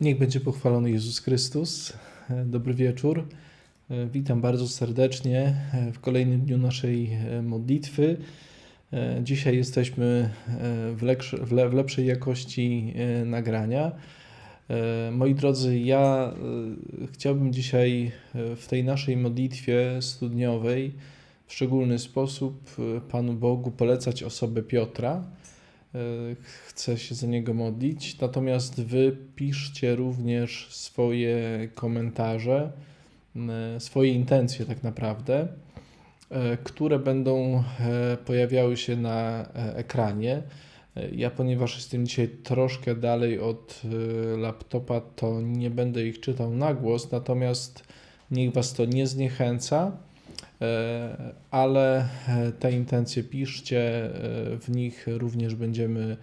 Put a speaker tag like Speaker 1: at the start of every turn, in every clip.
Speaker 1: Niech będzie pochwalony Jezus Chrystus. Dobry wieczór. Witam bardzo serdecznie w kolejnym dniu naszej modlitwy. Dzisiaj jesteśmy w, w, le, w lepszej jakości e, nagrania. E, Moi drodzy, ja e, chciałbym dzisiaj w tej naszej modlitwie studniowej w szczególny sposób Panu Bogu polecać osobę Piotra. E, Chcę się za niego modlić. Natomiast wy piszcie również swoje komentarze, swoje intencje tak naprawdę, e, które będą e, pojawiały się na ekranie. Ja, ponieważ jestem dzisiaj troszkę dalej od laptopa, to nie będę ich czytał na głos, natomiast niech was to nie zniechęca. E, ale e, te intencje piszcie, e, w nich również będziemy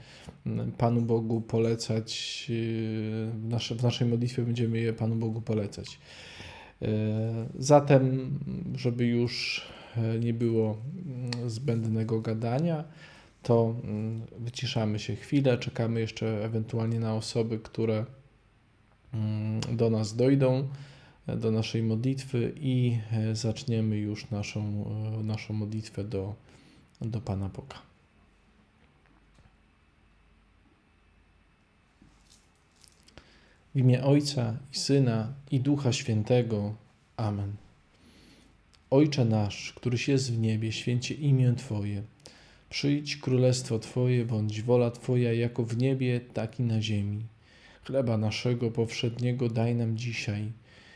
Speaker 1: Panu Bogu polecać, w, nasze, w naszej modlitwie będziemy je Panu Bogu polecać. Zatem, żeby już nie było mm, zbędnego gadania, to mm, wyciszamy się chwilę, czekamy jeszcze ewentualnie na osoby, które mm, do nas dojdą do naszej modlitwy i e, zaczniemy już naszą, e, naszą modlitwę do, do Pana Boga. W imię Ojca i Syna i Ducha Świętego. Amen. Ojcze nasz, któryś jest w niebie, święcie imię Twoje. Przyjdź królestwo Twoje, bądź wola Twoja jako w niebie, tak i na ziemi. Chleba naszego powszedniego daj nam dzisiaj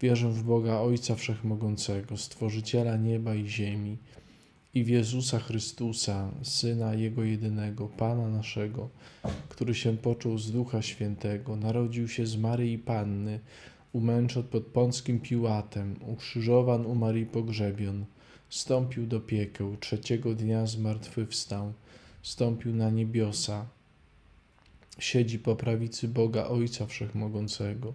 Speaker 1: Wierzę w Boga Ojca Wszechmogącego, Stworzyciela nieba i ziemi i w Jezusa Chrystusa, Syna Jego jedynego, Pana naszego, który się począł z Ducha Świętego, narodził się z Maryi Panny, umęczon pod Pąckim Piłatem, ukrzyżowan, umarł i pogrzebion, stąpił do piekieł, trzeciego dnia zmartwychwstał, stąpił na niebiosa, siedzi po prawicy Boga Ojca Wszechmogącego,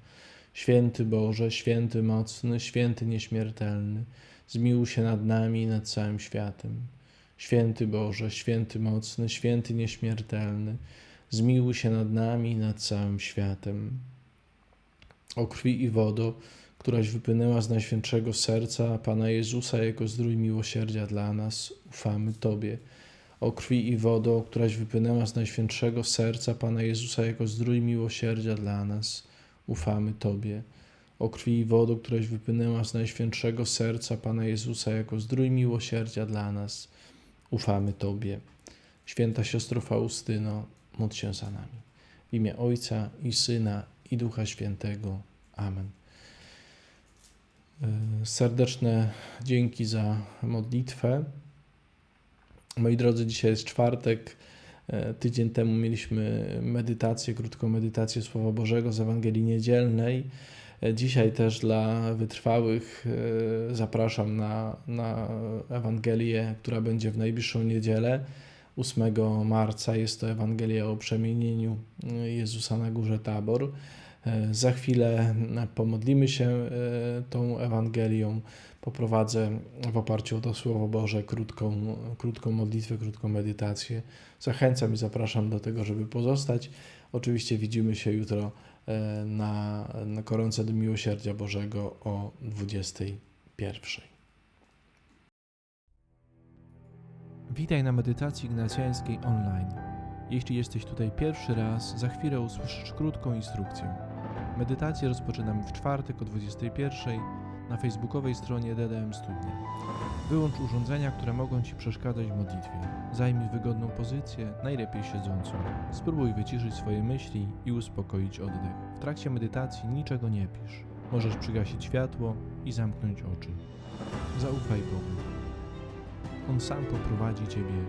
Speaker 1: Święty Boże, święty mocny, święty nieśmiertelny, zmiłuj się nad nami i nad całym światem. Święty Boże, święty mocny, święty nieśmiertelny, zmiłuj się nad nami i nad całym światem. O krwi i wodo, któraś wypłynęła z Najświętszego Serca Pana Jezusa, jako zdrój miłosierdzia dla nas, ufamy Tobie. O krwi i wodo, któraś wypłynęła z Najświętszego Serca Pana Jezusa, jako zdrój miłosierdzia dla nas, ufamy Tobie. O krwi i wodo, któraś wypłynęła z Najświętszego Serca Pana Jezusa, jako zdrój miłosierdzia dla nas, ufamy Tobie. Święta siostro Faustyno, módl się za nami. W imię Ojca i Syna i Ducha Świętego. Amen. E, serdeczne dzięki za modlitwę. Moi drodzy, dzisiaj jest czwartek. E, tydzień temu mieliśmy medytację, krótką medytację Słowa Bożego z Ewangelii Niedzielnej. E, Dzisiaj też dla wytrwałych e, zapraszam na, na Ewangelię, która będzie w najbliższą niedzielę. 8 marca jest to Ewangelia o przemienieniu Jezusa na górze Tabor. E, Za chwilę pomodlimy się e, tą Ewangelią. Poprowadzę w oparciu o to Słowo Boże krótką, krótką modlitwę, krótką medytację. Zachęcam i zapraszam do tego, żeby pozostać. Oczywiście widzimy się jutro e, na, na koronce do Miłosierdzia Bożego o 21. Witaj na medytacji ignacjańskiej online. Jeśli jesteś tutaj pierwszy raz, za chwilę usłyszysz krótką instrukcję. Medytację rozpoczynamy w czwartek o 21 na facebookowej stronie DDM Studnia. Wyłącz urządzenia, które mogą Ci przeszkadzać w modlitwie. Zajmij wygodną pozycję, najlepiej siedzącą. Spróbuj wyciszyć swoje myśli i uspokoić oddech. W trakcie medytacji niczego nie pisz. Możesz przygasić światło i zamknąć oczy. Zaufaj Bogu. On sam poprowadzi Ciebie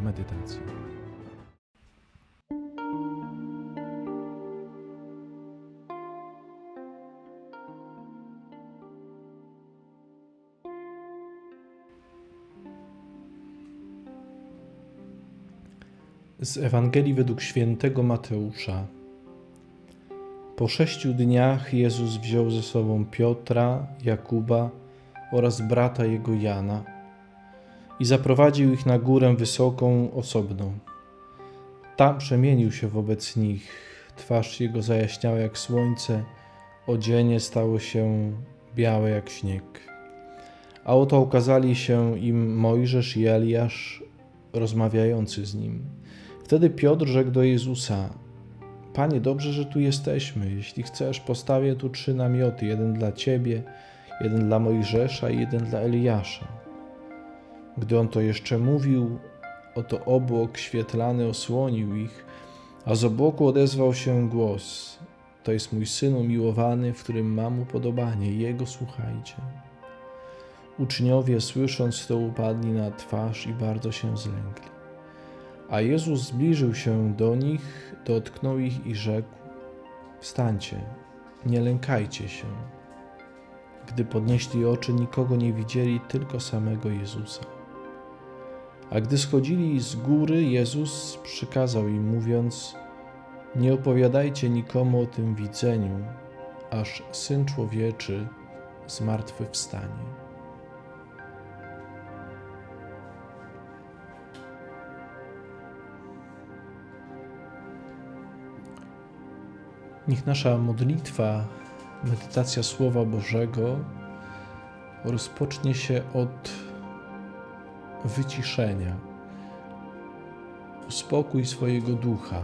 Speaker 1: w medytacji. Z Ewangelii według świętego Mateusza. Po sześciu dniach Jezus wziął ze sobą Piotra, Jakuba oraz brata jego Jana i zaprowadził ich na górę wysoką, osobną. Tam przemienił się wobec nich. Twarz jego zajaśniała jak słońce, odzienie stało się białe jak śnieg. A oto ukazali się im Mojżesz i Eliasz, rozmawiający z nim. Wtedy Piotr rzekł do Jezusa: Panie, dobrze, że tu jesteśmy. Jeśli chcesz, postawię tu trzy namioty: jeden dla ciebie, jeden dla Mojżesza i jeden dla Eliasza. Gdy on to jeszcze mówił, oto obłok świetlany osłonił ich, a z obłoku odezwał się głos: To jest mój syn umiłowany, w którym mam upodobanie, jego słuchajcie. Uczniowie, słysząc to, upadli na twarz i bardzo się zlękli. A Jezus zbliżył się do nich, dotknął ich i rzekł: Wstańcie, nie lękajcie się. Gdy podnieśli oczy, nikogo nie widzieli, tylko samego Jezusa. A gdy schodzili z góry, Jezus przykazał im, mówiąc: Nie opowiadajcie nikomu o tym widzeniu, aż syn człowieczy zmartwychwstanie. Niech nasza modlitwa, medytacja Słowa Bożego rozpocznie się od wyciszenia. Uspokój swojego ducha.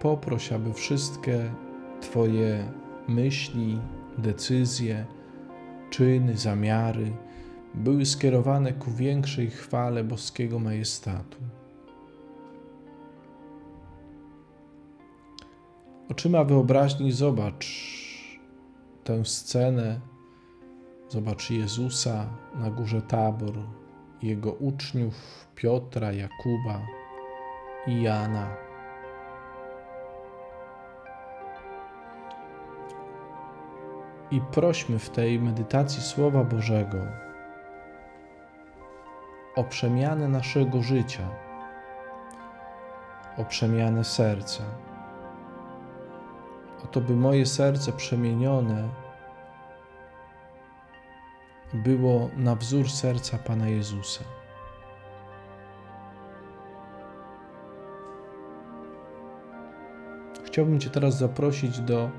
Speaker 1: Poproś, aby wszystkie Twoje myśli, decyzje, czyny, zamiary były skierowane ku większej chwale boskiego majestatu. Oczyma wyobraźni zobacz tę scenę, zobacz Jezusa na górze Tabor, jego uczniów Piotra, Jakuba i Jana. I prośmy w tej medytacji Słowa Bożego o przemianę naszego życia, o przemianę serca. Oto by moje serce przemienione było na wzór serca Pana Jezusa. Chciałbym Cię teraz zaprosić do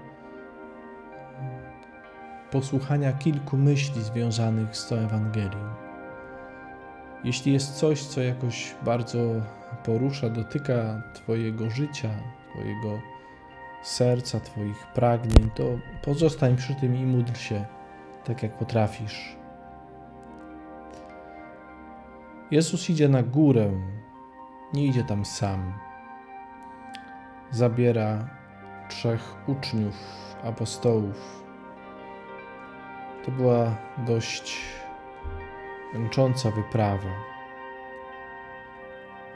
Speaker 1: posłuchania kilku myśli związanych z tą Ewangelią. Jeśli jest coś, co jakoś bardzo porusza, dotyka Twojego życia, Twojego serca, Twoich pragnień, to pozostań przy tym i módl się tak, jak potrafisz. Jezus idzie na górę, nie idzie tam sam. Zabiera trzech uczniów, apostołów. To była dość męcząca wyprawa.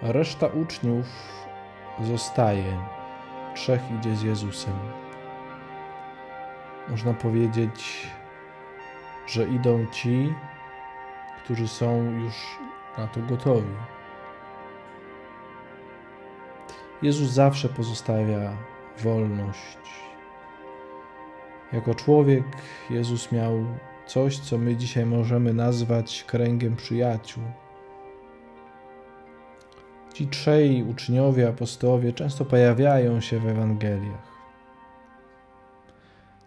Speaker 1: Reszta uczniów zostaje trzech idzie z Jezusem. można powiedzieć, że idą ci, którzy są już na to gotowi. Jezus zawsze pozostawia wolność. Jako człowiek Jezus miał coś, co my dzisiaj możemy nazwać kręgiem przyjaciół. Ci trzej uczniowie, apostołowie często pojawiają się w Ewangeliach.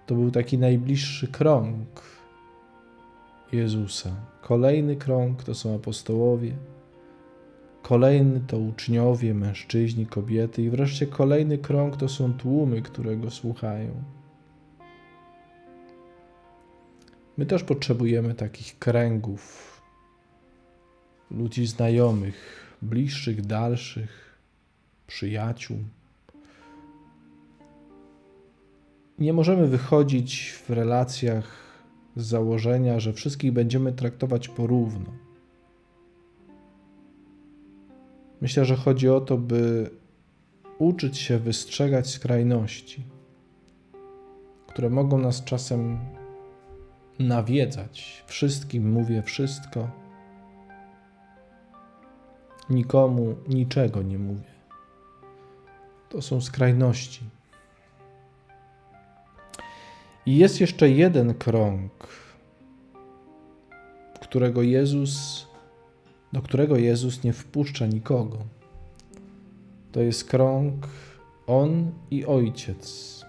Speaker 1: To był taki najbliższy krąg Jezusa. Kolejny krąg to są apostołowie, kolejny to uczniowie, mężczyźni, kobiety, i wreszcie kolejny krąg to są tłumy, które go słuchają. My też potrzebujemy takich kręgów, ludzi znajomych, bliższych, dalszych, przyjaciół. Nie możemy wychodzić w relacjach z założenia, że wszystkich będziemy traktować porówno. Myślę, że chodzi o to, by uczyć się wystrzegać skrajności, które mogą nas czasem nawiedzać. Wszystkim mówię wszystko, nikomu niczego nie mówię. To są skrajności. I jest jeszcze jeden krąg, którego Jezus, do którego Jezus nie wpuszcza nikogo. To jest krąg On i Ojciec.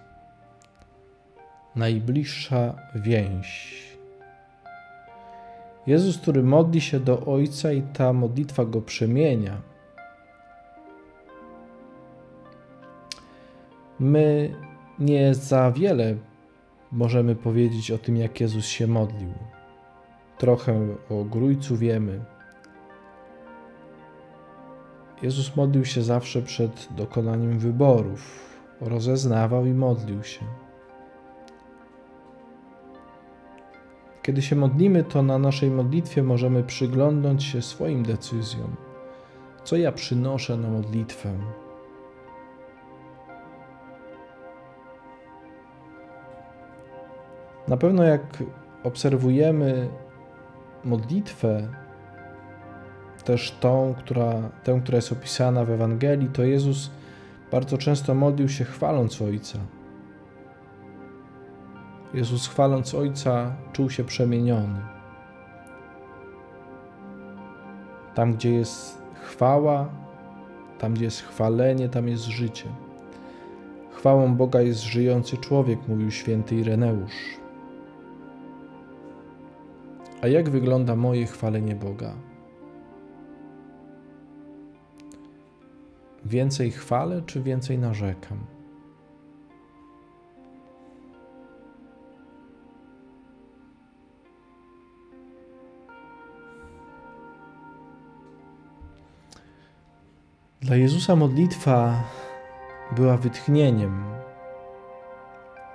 Speaker 1: Najbliższa więź. Jezus, który modli się do Ojca i ta modlitwa go przemienia. My nie za wiele możemy powiedzieć o tym, jak Jezus się modlił. Trochę o Grójcu wiemy. Jezus modlił się zawsze przed dokonaniem wyborów. Rozeznawał i modlił się. Kiedy się modlimy, to na naszej modlitwie możemy przyglądnąć się swoim decyzjom. Co ja przynoszę na modlitwę? Na pewno, jak obserwujemy modlitwę, też tą, która, tę, która jest opisana w Ewangelii, to Jezus bardzo często modlił się chwaląc Ojca. Jezus chwaląc Ojca czuł się przemieniony. Tam, gdzie jest chwała, tam, gdzie jest chwalenie, tam jest życie. Chwałą Boga jest żyjący człowiek, mówił święty Ireneusz. A jak wygląda moje chwalenie Boga? Więcej chwalę, czy więcej narzekam? Dla Jezusa modlitwa była wytchnieniem,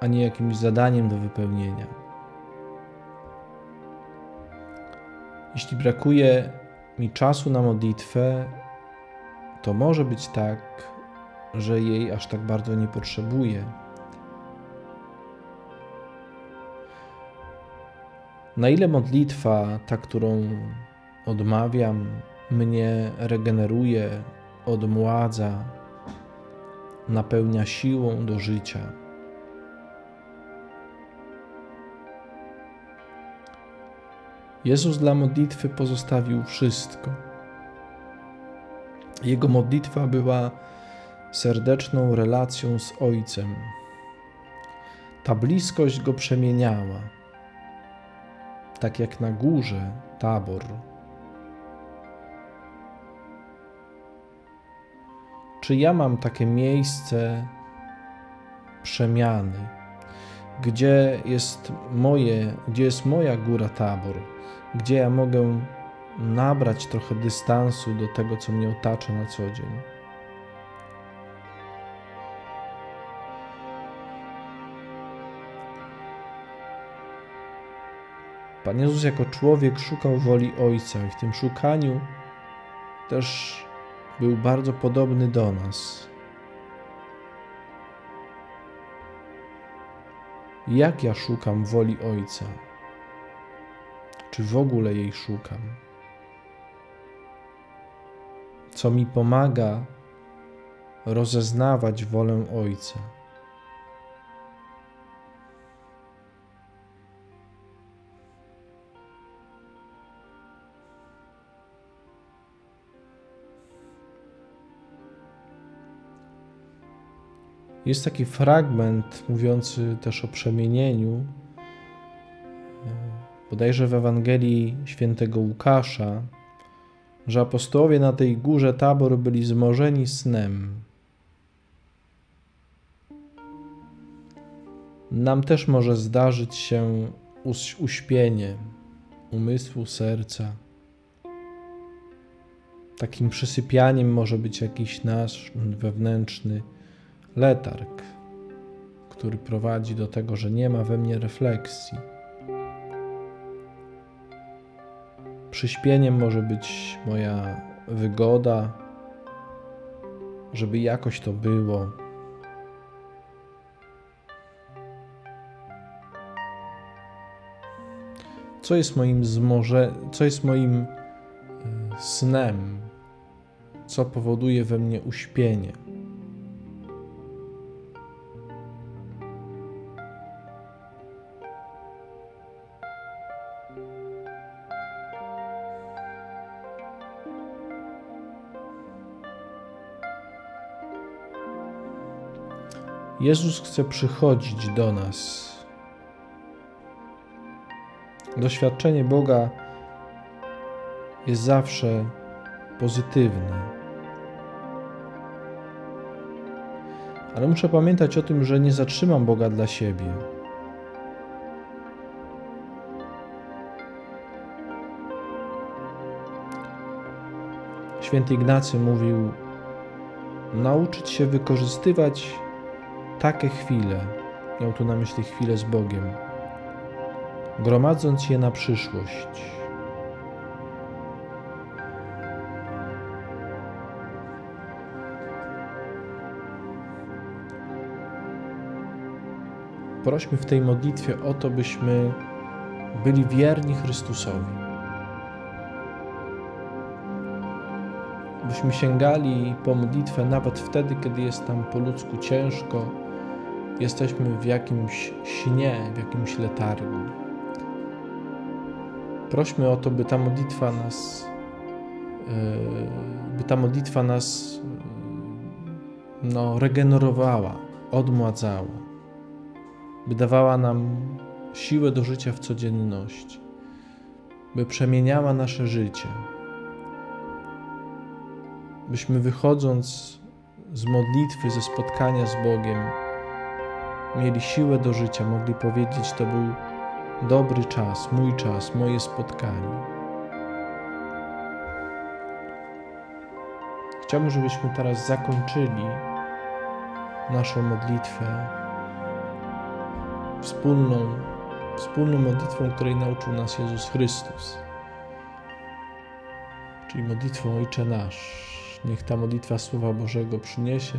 Speaker 1: a nie jakimś zadaniem do wypełnienia. Jeśli brakuje mi czasu na modlitwę, to może być tak, że jej aż tak bardzo nie potrzebuję. Na ile modlitwa, ta, którą odmawiam, mnie regeneruje, odmładza, napełnia siłą do życia. Jezus dla modlitwy pozostawił wszystko. Jego modlitwa była serdeczną relacją z Ojcem. Ta bliskość go przemieniała, tak jak na górze tabor. Czy ja mam takie miejsce przemiany, gdzie jest moje, gdzie jest moja góra tabor, gdzie ja mogę nabrać trochę dystansu do tego, co mnie otacza na co dzień. Pan Jezus jako człowiek szukał woli Ojca i w tym szukaniu też był bardzo podobny do nas. jak ja szukam woli Ojca, czy w ogóle jej szukam, co mi pomaga rozeznawać wolę Ojca. Jest taki fragment mówiący też o przemienieniu, e, bodajże w Ewangelii świętego Łukasza, że apostołowie na tej górze Tabor byli zmorzeni snem. Nam też może zdarzyć się uśpienie umysłu, serca. Takim przysypianiem może być jakiś nasz wewnętrzny letarg, który prowadzi do tego, że nie ma we mnie refleksji. Przyśpieniem może być moja wygoda, żeby jakoś to było. Co jest moim zmorze, co jest moim y, snem, co powoduje we mnie uśpienie. Jezus chce przychodzić do nas. Doświadczenie Boga jest zawsze pozytywne. Ale muszę pamiętać o tym, że nie zatrzymam Boga dla siebie. Święty Ignacy mówił: nauczyć się wykorzystywać takie chwile, miał tu na myśli chwilę z Bogiem, gromadząc je na przyszłość. Prośmy w tej modlitwie o to, byśmy byli wierni Chrystusowi. Byśmy sięgali po modlitwę nawet wtedy, kiedy jest nam po ludzku ciężko, jesteśmy w jakimś śnie, w jakimś letargu. Prośmy o to, by ta modlitwa nas, yy, by ta modlitwa nas no, regenerowała, odmładzała, by dawała nam siłę do życia w codzienności, by przemieniała nasze życie byśmy wychodząc z modlitwy, ze spotkania z Bogiem, mieli siłę do życia, mogli powiedzieć: To był dobry czas, mój czas, moje spotkanie. Chciałbym, żebyśmy teraz zakończyli naszą modlitwę wspólną, wspólną modlitwą, której nauczył nas Jezus Chrystus, czyli modlitwą Ojcze Nasz. Niech ta modlitwa Słowa Bożego przyniesie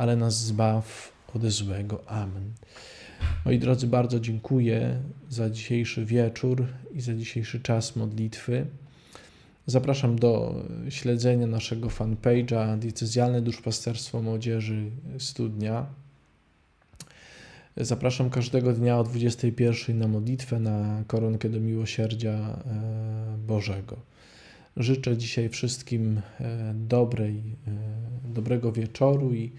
Speaker 1: ale nas zbaw ode złego. Amen. Moi drodzy, bardzo dziękuję za dzisiejszy wieczór i za dzisiejszy czas modlitwy. Zapraszam do śledzenia naszego fanpage'a Diecezjalne Duszpasterstwo Młodzieży Studnia. Zapraszam każdego dnia o 21 na modlitwę na koronkę do miłosierdzia e, Bożego. Życzę dzisiaj wszystkim e, dobrej, e, dobrego wieczoru i,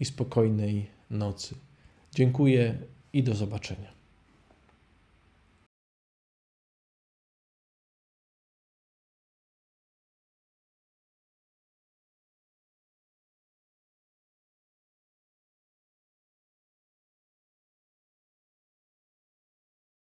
Speaker 1: i spokojnej nocy. Dziękuję i do zobaczenia.